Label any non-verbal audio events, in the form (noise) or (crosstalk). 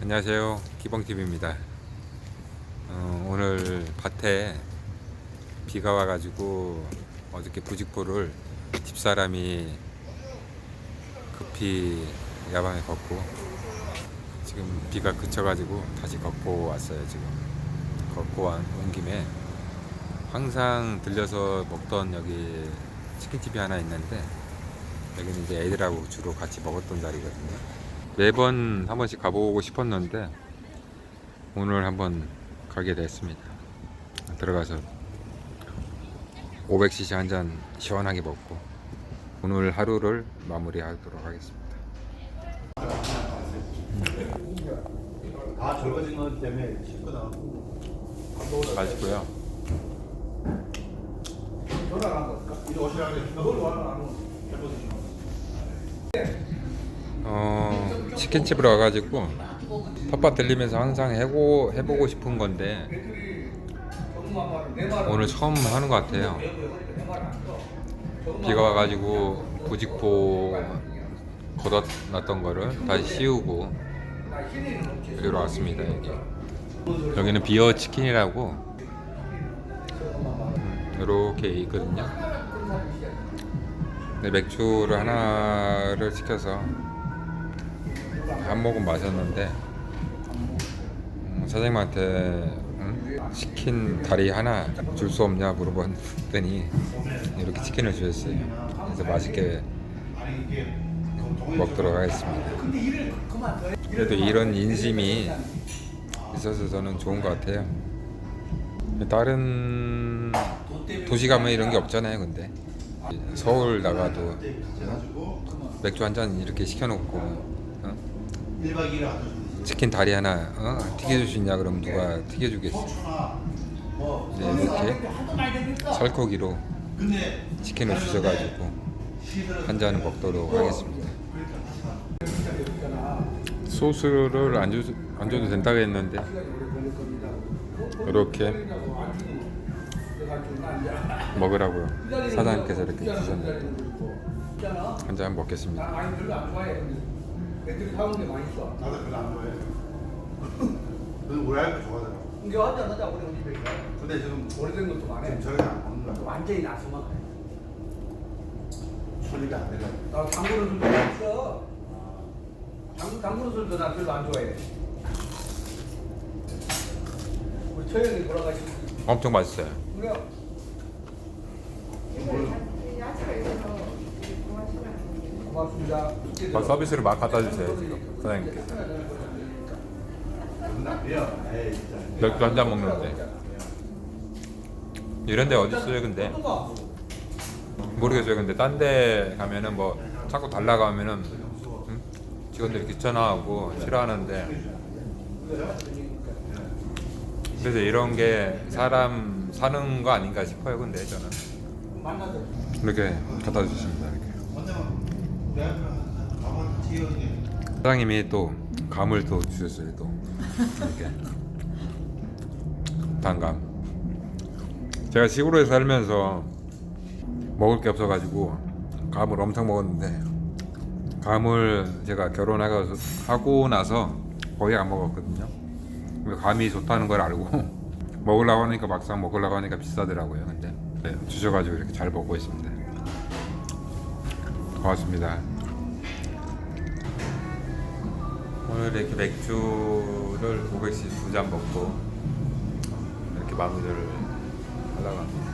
안녕하세요. 기봉TV입니다. 어, 오늘 밭에 비가 와가지고 어저께 부직포를 집사람이 급히 야방에 걷고 지금 비가 그쳐가지고 다시 걷고 왔어요 지금. 걷고 와- 온 김에 항상 들려서 먹던 여기 치킨집이 하나 있는데 여기는 이제 애들하고 주로 같이 먹었던 자리거든요 매번 한 번씩 가보고 싶었는데 오늘 한번 가게 됐습니다. 들어가서 500cc 한 잔 시원하게 먹고 오늘 하루를 마무리하도록 하겠습니다. 다 젊어진 것 때문에 씻고 나가고 맛있고요. 전화 안 걸까? 이거 오시라 그래 그걸 와라 안 오고 해보시죠 어, 치킨집으로 와가지고 텃밭 들리면서 항상 해고, 해보고 싶은 건데 오늘 처음 하는 것 같아요. 비가 와가지고 부직포 걷어놨던 거를 다시 씌우고 여기로 왔습니다. 여기. 여기는 비어 치킨이라고 이렇게 있거든요. 네, 맥주를 하나를 시켜서 한 모금 마셨는데 음, 사장님한테 음, 치킨 다리 하나 줄 수 없냐 물어봤더니 이렇게 치킨을 주셨어요. 그래서 맛있게 먹도록 하겠습니다. 그래도 이런 인심이 있어서 저는 좋은 것 같아요. 다른 도시 가면 이런 게 없잖아요, 근데 서울 나가도 맥주 한 잔 이렇게 시켜놓고 어? 1박 2일 안 오셨는데 치킨 다리 하나 어? 튀겨줄 수 있냐 그러면 누가 튀겨주겠어? 뭐 네, 이렇게 살코기로 근데 치킨을 주셔가지고 한 잔을 먹도록 하겠습니다. 소스를 안, 주, 안 줘도 된다고 했는데 이렇게 먹으라고요. 사장님께서 이렇게 주셨는데 한 잔 먹겠습니다. 많이 별로 안 좋아해. 애들이 사온 게 많이 있어. 나도 별로 안 좋아해 넌 오래 할 거 좋아하잖아 이게 하지 않았다 우리 우리 집에. 근데 지금 오래된 것도 많아. 지금 저희는 안 먹는 거야 완전히 나서만. 처리가 안 되잖아 나 당구는 술도 없어. 당 당구는 술도 나 별로 안 좋아해. 우리 처형이 돌아가시고. 엄청 맛있어요. 그래. 야채가 있어서 좋아하시는 고맙습니다. 막 서비스를 막 갖다 주세요 지금 사장님께서. 맥주 한 잔 먹는데 이런 데 어디 있어요 근데? 모르겠어요 근데 딴 데 가면은 뭐 자꾸 달라고 하면은 응? 직원들이 귀찮아하고 싫어하는데 그래서 이런 게 사람 사는 거 아닌가 싶어요 근데 저는. 이렇게 갖다 주십니다 이렇게 사장님이 또 감을 또 주셨어요 또. 이렇게. 단감. 제가 시골에 살면서 먹을 게 없어가지고 감을 엄청 먹었는데 감을 제가 결혼하고 하고 나서 거의 안 먹었거든요. 감이 좋다는 걸 알고 (laughs) 먹으려고 하니까 막상 먹으려고 하니까 비싸더라고요. 근데 네, 주셔가지고 이렇게 잘 먹고 있습니다. 고맙습니다 오늘 이렇게 맥주를 500cc 두 잔 먹고 이렇게 마무리를 하려고 합니다.